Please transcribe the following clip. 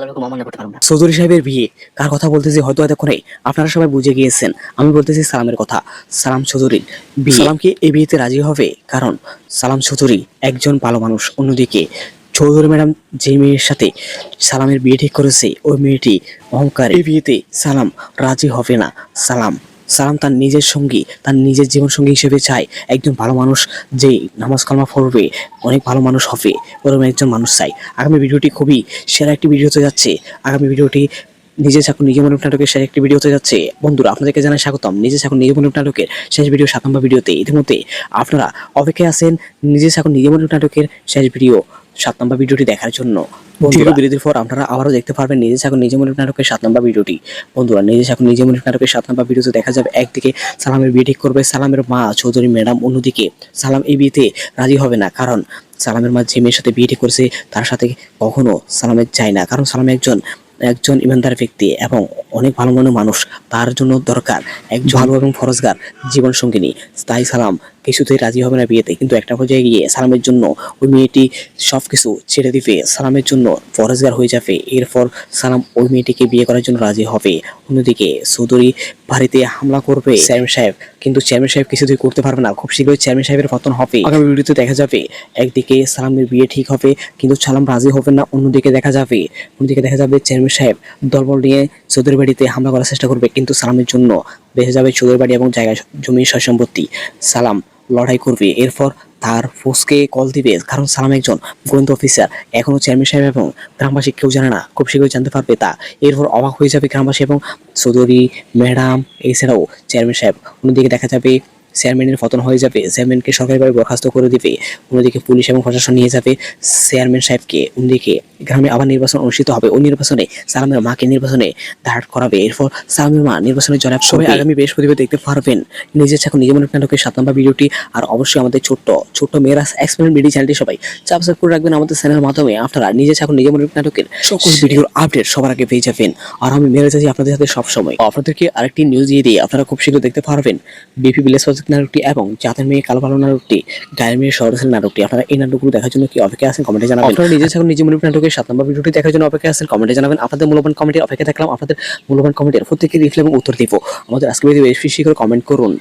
আল্লাহর হুকুম অমান্য করতে পারব না। চৌধুরী সাহেবের বিয়ে কার কথা বলতেছি হয়তো এতক্ষণে? আপনারা সবাই বুঝে গিয়েছেন। আমি বলতেছি সালামের কথা। সালাম চৌধুরীর বিয়ে। সালামকে এই বিয়েতে রাজি হবে? কারণ সালাম চৌধুরী একজন ভালো মানুষ। অন্যদিকে চৌধুরী ম্যাডাম যে মেয়ের সাথে সালামের বিয়ে ঠিক করেছে ওই মেয়েটি অহংকার। এই বিয়েতে সালাম রাজি হবে না। সালাম সালাম তার নিজের সঙ্গী, তার নিজের জীবন সঙ্গী হিসেবে চায়। একজন ভালো মানুষ যে নামাজ কালমা পড়বে, অনেক ভালো মানুষ হবে ওরকম একজন মানুষ চাই আগামী ভিডিওটি খুবই সেরা একটি ভিডিও ভিডিওতে যাচ্ছে। আগামী ভিডিওটি নিজে চাকুন নিজে মনে নাটকের শেষ একটি ভিডিও ভিডিওতে যাচ্ছে। বন্ধুরা, আপনাদেরকে জানাই স্বাগতম। নিজে চাকুন নিজে মনে নাটকের শেষ ভিডিও সাত নম্বর ভিডিওতে ইতিমধ্যে আপনারা অপেক্ষায় আছেন নিজে চাকুন নিজে মনে নাটকের শেষ ভিডিও সাত নম্বর ভিডিওটি দেখার জন্য। বিরতির পর আপনারা আবারও দেখতে পারবেন নিজে থাকুন নিজে মনে নাটকের সাত নম্বর ভিডিওটি। বন্ধুরা নিজে থাকুন নিজে মনে নাটকের সাত নম্বর ভিডিওতে দেখা যাবে একদিকে সালামের বিয়ে ঠিক করবে সালামের মা চৌধুরী ম্যাডাম অন্যদিকে সালাম এই বিয়েতে রাজি হবে না কারণ সালামের মা যে মেয়ের সাথে বিয়ে ঠিক করেছে তার সাথে কখনো সালামের চায় না কারণ সালাম একজন একজন ইমানদার ব্যক্তি এবং অনেক ভালো মনের মানুষ তার জন্য দরকার একজন ভালো এবং ফরজগার জীবন সঙ্গিনী তাই সালাম কিছুতেই রাজি হবে না বিয়েতে। কিন্তু একটা পর্যায়ে গিয়ে সালামের জন্য ওই মেয়েটি সব কিছু ছেড়ে দিবে। সালামের জন্য ফরজগার হয়ে যাবে। এরপর সালাম ওই মেয়েটিকে বিয়ে করার জন্য রাজি হবে। অন্যদিকে চৌধুরী বাড়িতে হামলা করবে চেয়ারম্যান সাহেব। কিন্তু চেয়ারম্যান সাহেব কিছুতেই করতে পারবে না। খুব শীঘ্রই চেয়ারম্যান সাহেবের পতন হবে। আগামী ভিডিওতে দেখা যাবে। একদিকে সালামের বিয়ে ঠিক হবে, কিন্তু সালাম রাজি হবে না। অন্যদিকে দেখা যাবে। অন্যদিকে দেখা যাবে চেয়ারম্যান সাহেব দলবল নিয়ে চৌধুরী বাড়িতে হামলা করার চেষ্টা করবে। কিন্তু সালামের জন্য বেঁচে যাবে চৌধুরী বাড়ি এবং জায়গা জমি সম্পত্তি। সালাম, লড়াই করবে। এরপর তার ফোর্সকে কল দিবে, কারণ সালাম একজন গোয়েন্দা অফিসার এখনও চেয়ারম্যান সাহেব এবং গ্রামবাসী কেউ জানে না, খুব শীঘ্রই জানতে পারবে তা। এরপর অবাক হয়ে যাবে গ্রামবাসী এবং চৌধুরী, ম্যাডাম, এছাড়াও চেয়ারম্যান সাহেব। অন্যদিকে দেখা যাবে চেয়ারম্যানের পতন হয়ে যাবে, চেয়ারম্যানকে সরকারিভাবে বরখাস্ত করে দিবে। অন্যদিকে পুলিশ এবং প্রশাসন নিয়ে যাবে চেয়ারম্যান সাহেবকে। অন্যদিকে গ্রামে আবার নির্বাচন অনুষ্ঠিত হবে। ওই নির্বাচনে সালামের মাকে নির্বাচনে দাঁড় করাবে। এরপর সালামের মা নির্বাচনে জয়লাভ সবাই আগামী বৃহস্পতিবার দেখতে পারবেন নিজের চাকু নিজের মনে নাটকের সাত নম্বর ভিডিওটি। আর অবশ্যই আমাদের ছোট্ট ছোট্ট মেয়েরা এক্সপেরিমেন্ট ভিডিও চ্যানেলটি সবাই সাবস্ক্রাইব করে রাখবেন আমাদের চ্যানেলের মাধ্যমে। আপনারা নিজে চাকু নিজের মনে নাটকের সকল ভিডিওর আপডেট সবার আগে পেয়ে যাবেন। আর আমি মেরে যাচ্ছি আপনাদের সাথে সবসময়। আপনাদেরকে আরেকটি নিউজ দিয়ে দিই। আপনারা খুব শীঘ্র দেখতে পারবেন বিপি বিলেস প্রজেক্ট নাটকটি এবং জাতের মেয়ে কালো ভালো নাটকটি গায়ের মেয়ে সরসেল নাটকটি। আপনারা এই নাটকগুলো দেখার জন্য কি অপেক্ষা আছেন? কমেন্টে জানাবেন। আপনারা নিজে থাকুন নিজে মনে নাটকের সাত নম্বর ভিডিওটি দেখার জন্য অপেক্ষা আছেন। কমেন্টে জানাবেন, আপনাদের মূল্যবান কমেন্টে অপেক্ষা থাকলাম, আপনাদের মূল্যবান কমেন্টের প্রত্যেকের রিপ্লাই এবং উত্তর দিব। আমাদের আজকে ভিডিও বেশি করে কমেন্ট করুন।